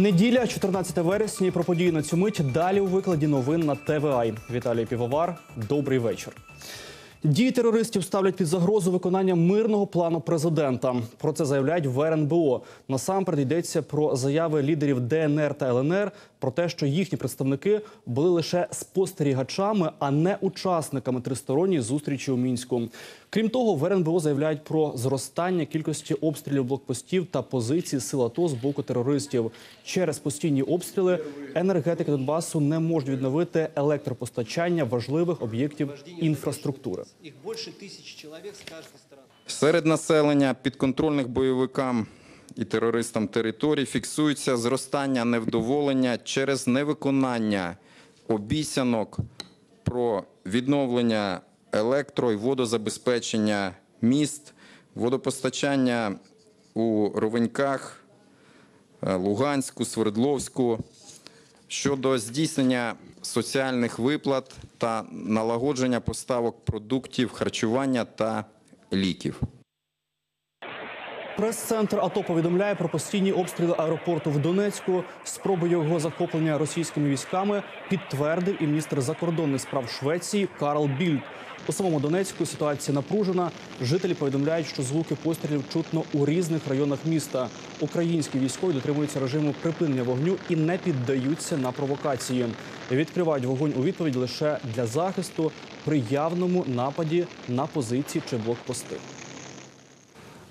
Неділя, 14 вересня. Про події на цю мить. Далі у викладі новин на ТВА. Віталій Півовар. Добрий вечір. Дії терористів ставлять під загрозу виконання мирного плану президента. Про це заявляють в РНБО. Насамперед йдеться про заяви лідерів ДНР та ЛНР про те, що їхні представники були лише спостерігачами, а не учасниками тристоронньої зустрічі у мінську. Крім того, в РНБО заявляють про зростання кількості обстрілів блокпостів та позицій сил АТО з боку терористів. Через постійні обстріли енергетики Донбасу не можуть відновити електропостачання важливих об'єктів інфраструктури. Их больше тысячи человек с каждой стороны. Серед населення підконтрольних бойовикам і терористам територій фіксується зростання невдоволення через невиконання обіцянок про відновлення електро і водозабезпечення міст, водопостачання у Ровеньках, е, Луганську, Свердловську щодо здійснення соціальних виплат та налагодження поставок продуктів харчування та ліків. Прес-центр АТО повідомляє про постійні обстріли аеропорту в Донецьку. Спроби його захоплення російськими військами підтвердив і міністр закордонних справ Швеції Карл Більд. У самому Донецьку ситуація напружена. Жителі повідомляють, що звуки пострілів чутно у різних районах міста. Українські військові дотримуються режиму припинення вогню і не піддаються на провокації. Відкривають вогонь у відповідь лише для захисту при явному нападі на позиції чи блокпости.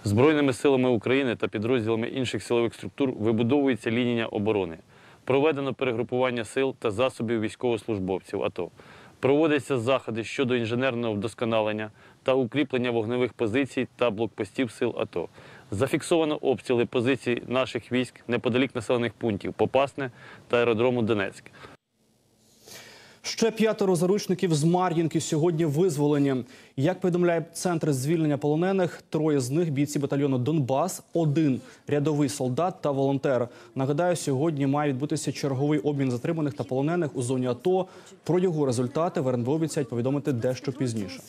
Збройними силами України та підрозділами інших силових структур вибудовується лінія оборони. Проведено перегрупування сил та засобів військовослужбовців АТО. Проводяться заходи щодо інженерного вдосконалення та укріплення вогневих позицій та блокпостів сил АТО. Зафіксовано обстріли позицій наших військ неподалік населених пунктів Попасне та аеродрому Донецьк. Ще п'ятеро заручників з Мар'їнки сьогодні визволені. Як повідомляє центр звільнення полонених, троє з них бійці батальйону Донбас, один рядовий солдат та волонтер. Нагадаю, сьогодні має відбутися черговий обмін затриманих та полонених у зоні АТО. Про його результати в РНБО обіцяють повідомити дещо пізніше.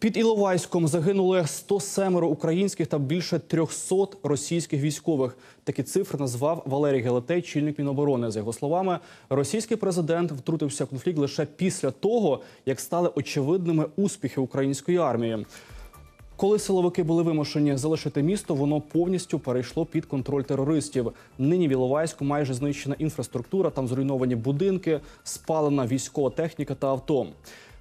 Під Іловайськом загинули 107 українських та більше 300 російських військових. Такі цифри назвав Валерій Гелетей, чільник Міноборони. За його словами, російський президент втрутився в конфлікт лише після того, як стали очевидними успіхи української армії. Коли силовики були вимушені залишити місто, воно повністю перейшло під контроль терористів. Нині в Іловайську майже знищена інфраструктура, там зруйновані будинки, спалена військова техніка та авто.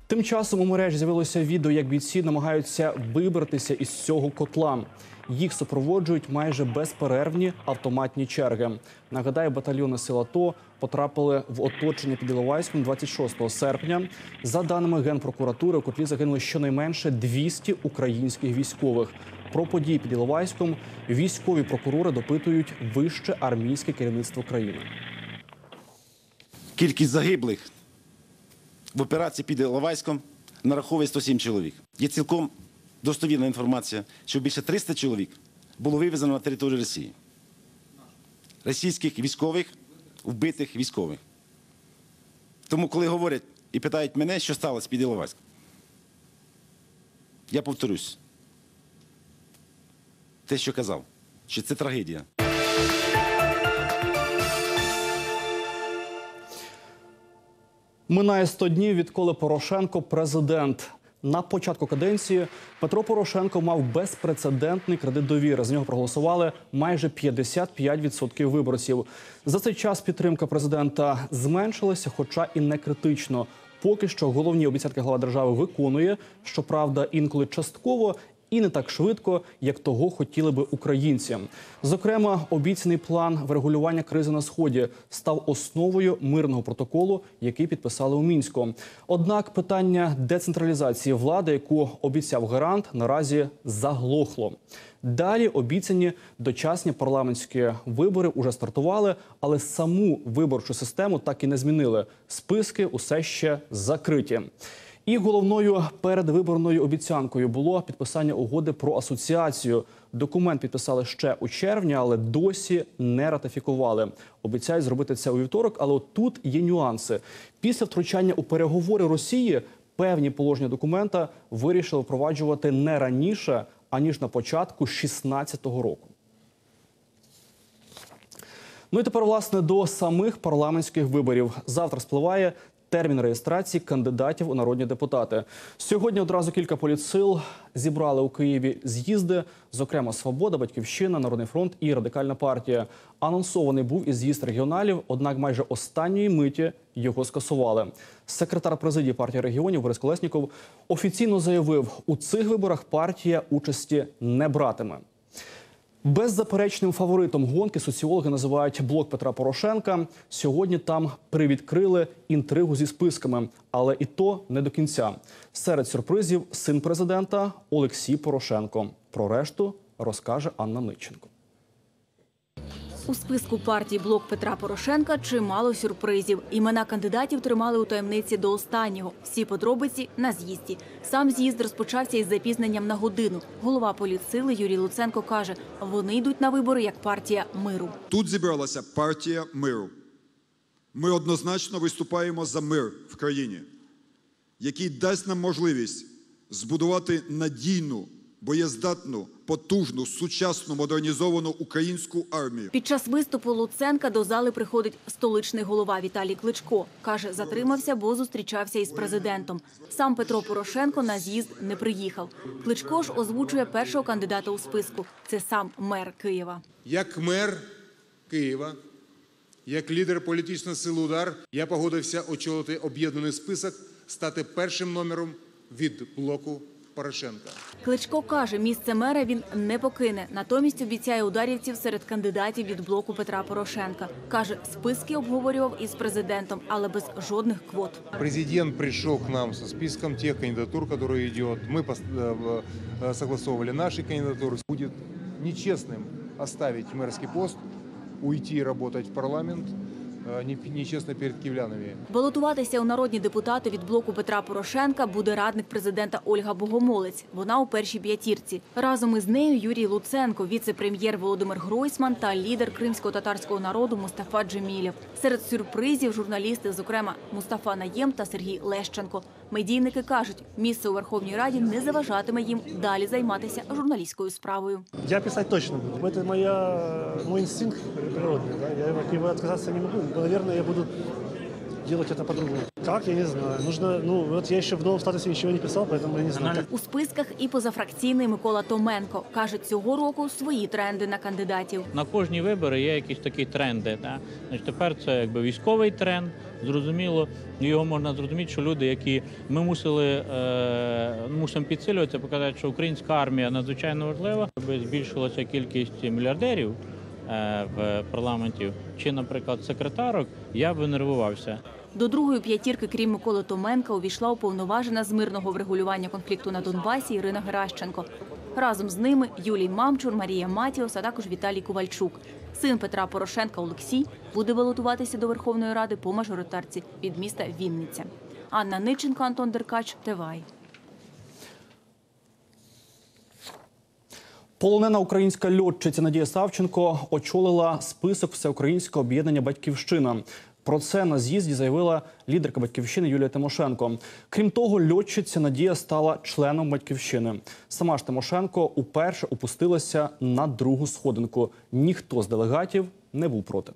Тим часом у мережі з'явилося відео, як бійці намагаються вибратися із цього котла. Їх супроводжують майже безперервні автоматні черги. Нагадаю, батальйони сил АТО потрапили в оточення під Іловайськом 26 серпня. За даними генпрокуратури, у котлі загинули щонайменше 200 українських військових. Про події під Іловайськом військові прокурори допитують вище армійське керівництво країни. Кількість загиблих в операції під Іловайськом нараховує 107 чоловік. Є цілком достовірна інформація, що більше 300 чоловік було вивезено на територію Росії. Російських військових, вбитих військових. Тому, коли говорять і питають мене, що сталося під Іловайськом, я повторюсь. Те, що казав, що це трагедія. Минає 100 днів, відколи Порошенко президент. На початку каденції Петро Порошенко мав безпрецедентний кредит довіри. За нього проголосували майже 55% виборців. За цей час підтримка президента зменшилася, хоча і не критично. Поки що головні обіцянки глава держави виконує, щоправда, інколи частково і не так швидко, як того хотіли би українці. Зокрема, обіцяний план врегулювання кризи на сході став основою мирного протоколу, який підписали у мінську. Однак питання децентралізації влади, яку обіцяв гарант, наразі заглохло. Далі обіцяні дочасні парламентські вибори уже стартували, але саму виборчу систему так і не змінили. Списки усе ще закриті. І головною передвиборною обіцянкою було підписання угоди про асоціацію. Документ підписали ще у червні, але досі не ратифікували. Обіцяють зробити це у вівторок, але тут є нюанси. Після втручання у переговори Росії певні положення документа вирішили впроваджувати не раніше аніж на початку 2016 року. Ну і тепер, власне, до самих парламентських виборів. Завтра спливає термін реєстрації кандидатів у народні депутати. Сьогодні одразу кілька політсил зібрали у Києві з'їзди, зокрема Свобода, Батьківщина, Народний фронт і Радикальна партія. Анонсований був і з'їзд регіоналів, однак майже останньої миті його скасували. Секретар президії партії регіонів Борис Колесніков офіційно заявив, у цих виборах партія участі не братиме. Беззаперечним фаворитом гонки соціологи називають блок Петра Порошенка. Сьогодні там привідкрили інтригу зі списками, але і то не до кінця. Серед сюрпризів син президента Олексій Порошенко. Про решту розкаже Анна Ниченко. У списку партії «Блок Петра Порошенка» чимало сюрпризів. Імена кандидатів тримали у таємниці до останнього. Всі подробиці на з'їзді. Сам з'їзд розпочався із запізненням на годину. Голова політсили Юрій Луценко каже, вони йдуть на вибори як партія миру. Тут зібралася партія миру. Ми однозначно виступаємо за мир в країні, який дасть нам можливість збудувати надійну, боєздатну, потужну, сучасну, модернізовану українську армію. Під час виступу Луценка до зали приходить столичний голова Віталій Кличко. Каже, затримався, бо зустрічався із президентом. Сам Петро Порошенко на з'їзд не приїхав. Кличко ж озвучує першого кандидата у списку. Це сам мер Києва. Як мер Києва, як лідер політичної сили удар, я погодився очолити об'єднаний список, стати першим номером від блоку Порошенка. Кличко каже, місце мера він не покине. Натомість обіцяє ударівців серед кандидатів від блоку Петра Порошенка. Каже, списки обговорював із президентом, але без жодних квот. Президент пришел к нам со списком тех кандидатур, которые идет. Мы пос- э, э, согласовывали наши кандидатуры. Будет нечестным оставить мэрский пост, уйти работать в парламент, э, не- нечестно перед киевлянами. Балотуватися у народні депутати від блоку Петра Порошенка буде радник президента Ольга Богомолець. Вона у першій п'ятірці. Разом із нею Юрій Луценко, віце-прем'єр Володимир Гройсман та лідер кримсько-татарського народу Мустафа Джемілєв. Серед сюрпризів журналісти, зокрема Мустафа Наєм та Сергій Лещенко. Медійники кажуть, місце у Верховній Раді не заважатиме їм далі займатися журналістською справою. Я писать точно буду. Это моя, мой инстинкт природный. Да? Я от него отказаться не могу. Наверное, я буду делать это по-другому. Как, я не знаю. Нужно, ну, вот я еще в новом статусе ничего не писал, поэтому я не знаю. У списках і позафракційний Микола Томенко каже, цього року свої тренди на кандидатів. на кожні вибори є якісь такі тренди. Та? Значить, тепер це якби військовий тренд. Зрозуміло, його можна зрозуміти, що люди, які ми мусили е, мусимо підсилювати, показати, що українська армія надзвичайно важлива, аби збільшилася кількість мільярдерів в парламенті, чи, наприклад, секретарок, я би нервувався. До другої п'ятірки, крім Миколи Томенка, увійшла уповноважена з мирного врегулювання конфлікту на Донбасі Ірина Геращенко. Разом з ними Юлій Мамчур, Марія Матіос, а також Віталій Ковальчук. Син Петра Порошенка Олексій буде балотуватися до Верховної Ради по мажоритарці від міста Вінниця. Анна Ниченко, Антон Деркач, ТВАЙ. Полонена українська льотчиця Надія Савченко очолила список всеукраїнського об'єднання Батьківщина. Про це на з'їзді заявила лідерка батьківщини Юлія Тимошенко. Крім того, льотчиця Надія стала членом батьківщини. Сама ж Тимошенко уперше опустилася на другу сходинку. Ніхто з делегатів не був проти.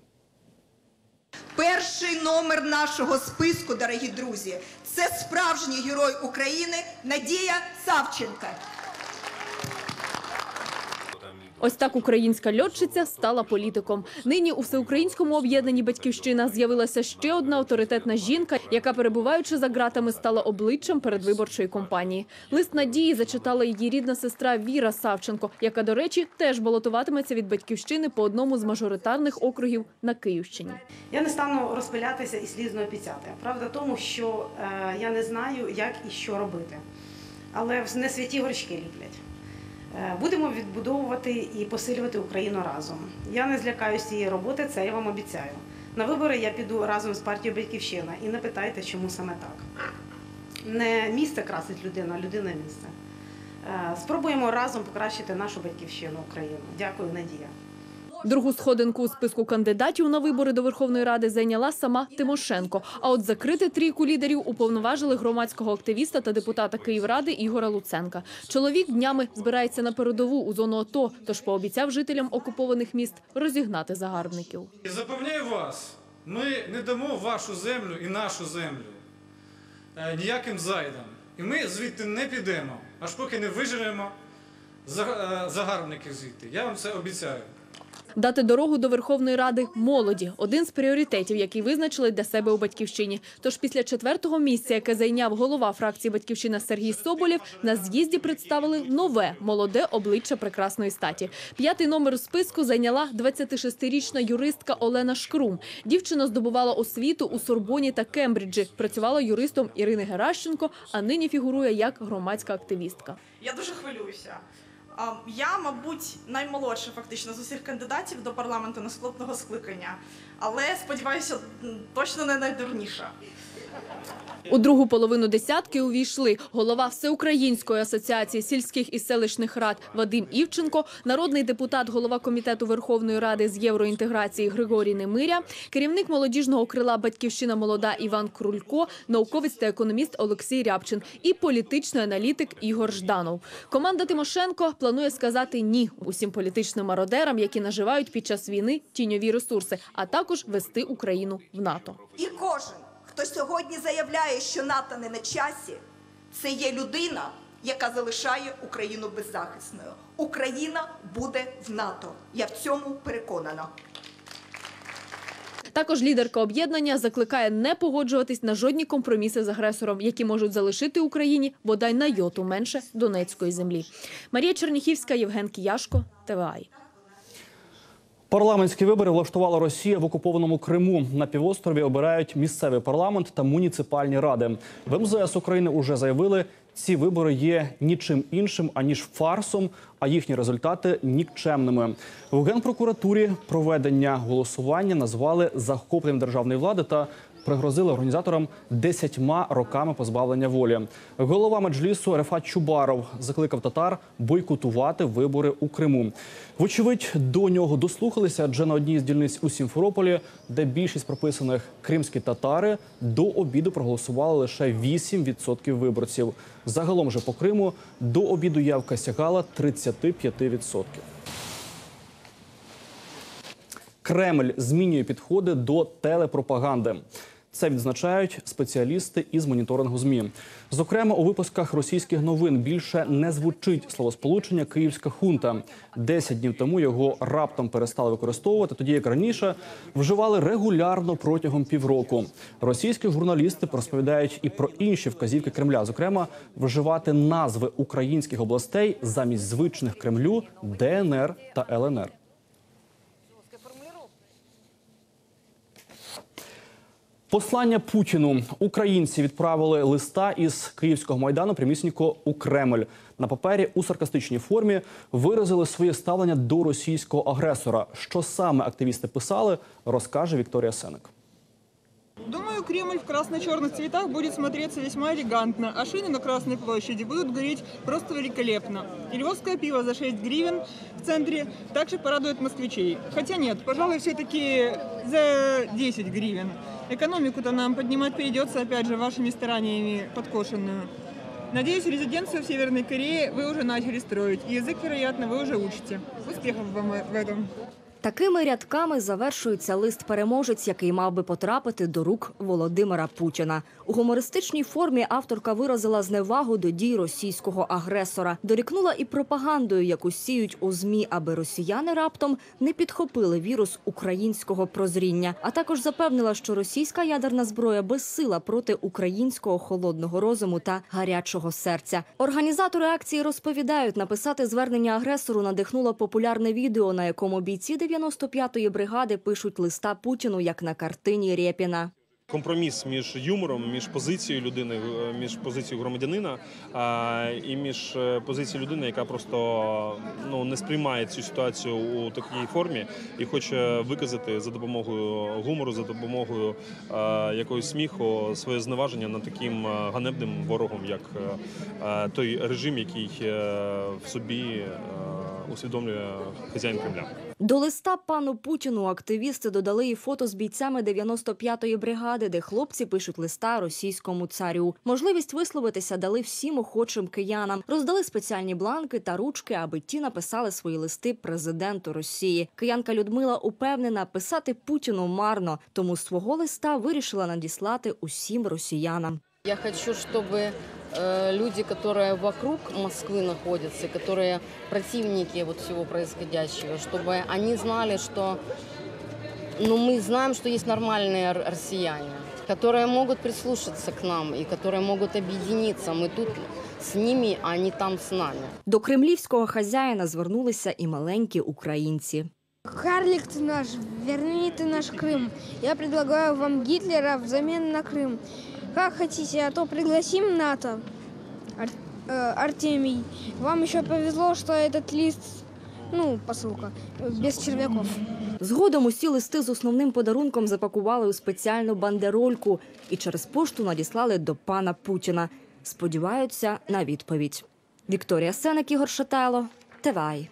Перший номер нашого списку, дорогі друзі, це справжній герой України Надія Савченка. Ось так українська льотчиця стала політиком. Нині у всеукраїнському об'єднанні батьківщина з'явилася ще одна авторитетна жінка, яка, перебуваючи за ґратами, стала обличчям передвиборчої кампанії. Лист надії зачитала її рідна сестра Віра Савченко, яка, до речі, теж балотуватиметься від батьківщини по одному з мажоритарних округів на Київщині. Я не стану розпилятися і слізно обіцяти. Правда тому, що е, я не знаю, як і що робити. Але не святі горшки ліплять. Е, будемо відбудовувати і посилювати Україну разом. Я не злякаюся цієї роботи, це я вам обіцяю. На вибори я піду разом з партією Батьківщина і не питайте, чому саме так. Не місце красить людину, а людина місце. Е, спробуємо разом покращити нашу батьківщину Україну. Дякую, Надія. Другу сходинку у списку кандидатів на вибори до Верховної Ради зайняла сама Тимошенко. А от закрити трійку лідерів уповноважили громадського активіста та депутата Київради Ігора Луценка. Чоловік днями збирається на передову у зону АТО, тож пообіцяв жителям окупованих міст розігнати загарбників. Запевняю вас, ми не дамо вашу землю і нашу землю е, ніяким зайдам. І ми звідти не підемо, аж поки не виженемо за- е, загарбників звідти. Я вам це обіцяю. Дати дорогу до Верховної Ради молоді один з пріоритетів, який визначили для себе у батьківщині. Тож після четвертого місця, яке зайняв голова фракції Батьківщина Сергій Соболєв, на з'їзді представили нове молоде обличчя прекрасної статі. П'ятий номер у списку зайняла 26-річна юристка Олена Шкрум. Дівчина здобувала освіту у Сорбоні та Кембриджі. Працювала юристом Ірини Геращенко, а нині фігурує як громадська активістка. Я дуже хвилююся. Я, мабуть, наймолодша фактично з усіх кандидатів до парламенту наступного скликання, але сподіваюся, точно не найдурніша. У другу половину десятки увійшли голова Всеукраїнської асоціації сільських і селищних рад Вадим Івченко, народний депутат, голова комітету Верховної Ради з євроінтеграції Григорій Немиря, керівник молодіжного крила Батьківщина молода Іван Крулько, науковець та економіст Олексій Рябчин і політичний аналітик Ігор Жданов. Команда Тимошенко планує сказати ні усім політичним мародерам, які наживають під час війни тіньові ресурси, а також вести Україну в НАТО. І кожен, хто сьогодні заявляє, що НАТО не на часі, це є людина, яка залишає Україну беззахисною. Україна буде в НАТО. Я в цьому переконана. Також лідерка об'єднання закликає не погоджуватись на жодні компроміси з агресором, які можуть залишити Україні бодай на йоту менше Донецької землі. Марія Черніхівська, Євген Кіяшко, ТВАЙ. Парламентські вибори влаштувала Росія в окупованому Криму. На півострові обирають місцевий парламент та муніципальні ради. В МЗС України уже заявили, ці вибори є нічим іншим аніж фарсом, а їхні результати нікчемними. В генпрокуратурі проведення голосування назвали захопленням державної влади та пригрозили організаторам десятьма роками позбавлення волі. Голова меджлісу Рефат Чубаров закликав татар бойкотувати вибори у Криму. Вочевидь, до нього дослухалися, адже на одній з дільниць у Сімферополі, де більшість прописаних кримські татари, до обіду проголосували лише 8% виборців. Загалом же по Криму до обіду явка сягала 35%. Кремль змінює підходи до телепропаганди. Це відзначають спеціалісти із моніторингу змі. Зокрема, у випусках російських новин більше не звучить словосполучення Київська хунта. Десять днів тому його раптом перестали використовувати, тоді як раніше вживали регулярно протягом півроку. Російські журналісти розповідають і про інші вказівки Кремля, зокрема, вживати назви українських областей замість звичних Кремлю ДНР та ЛНР. Послання Путіну українці відправили листа із київського майдану прямісінько у Кремль. На папері у саркастичній формі виразили своє ставлення до російського агресора. Що саме активісти писали, розкаже Вікторія Сенек. Думаю, Кремль в красно-черных цветах будет смотреться весьма элегантно, а шины на Красной площади будут гореть просто великолепно. И львовское пиво за 6 гривен в центре также порадует москвичей. Хотя нет, пожалуй, все-таки за 10 гривен. Экономику-то нам поднимать придется, опять же, вашими стараниями подкошенную. Надеюсь, резиденцию в Северной Корее вы уже начали строить, и язык, вероятно, вы уже учите. Успехов вам в этом! Такими рядками завершується лист-переможець, який мав би потрапити до рук Володимира Путіна. У гумористичній формі авторка виразила зневагу до дій російського агресора, дорікнула і пропагандою, яку сіють у змі, аби росіяни раптом не підхопили вірус українського прозріння. А також запевнила, що російська ядерна зброя безсила проти українського холодного розуму та гарячого серця. Організатори акції розповідають, написати звернення агресору надихнуло популярне відео, на якому бійці 95-ї бригади пишуть листа Путіну, як на картині Рєпіна. Компроміс між юмором, між позицією людини, е, між позицією громадянина і між е, позицією людини, яка просто ну не сприймає цю ситуацію у такій формі і хоче виказати за допомогою гумору, за допомогою е, якогось сміху своє зневаження над таким ганебним ворогом, як той режим, який в собі усвідомлює хазяїн Кремля. До листа пану Путіну активісти додали і фото з бійцями 95-ї бригади, де хлопці пишуть листа російському царю. Можливість висловитися дали всім охочим киянам. Роздали спеціальні бланки та ручки, аби ті написали свої листи президенту Росії. Киянка Людмила упевнена, писати Путіну марно, тому свого листа вирішила надіслати усім росіянам. Я хочу, чтобы э, люди, которые вокруг Москвы находятся, которые противники вот всего происходящего, чтобы они знали, что ну, мы знаем, что есть нормальные р- россияне, которые могут прислушаться к нам и которые могут объединиться. Мы тут с ними, а они там с нами. До кремлівського хазяїна звернулися і маленькі українці. Карлик ты наш, верни ты наш Крым. Я предлагаю вам Гитлера взамен на Крым. Как хотите, а то пригласим НАТО. Ар- э, Артемий, вам еще повезло, что этот лист, ну, посылка, э, без червяков. Згодом усі листи з основним подарунком запакували у спеціальну бандерольку і через пошту надіслали до пана Путіна. Сподіваються на відповідь. Вікторія Сенек, Ігор Шатайло, ТВАЙ.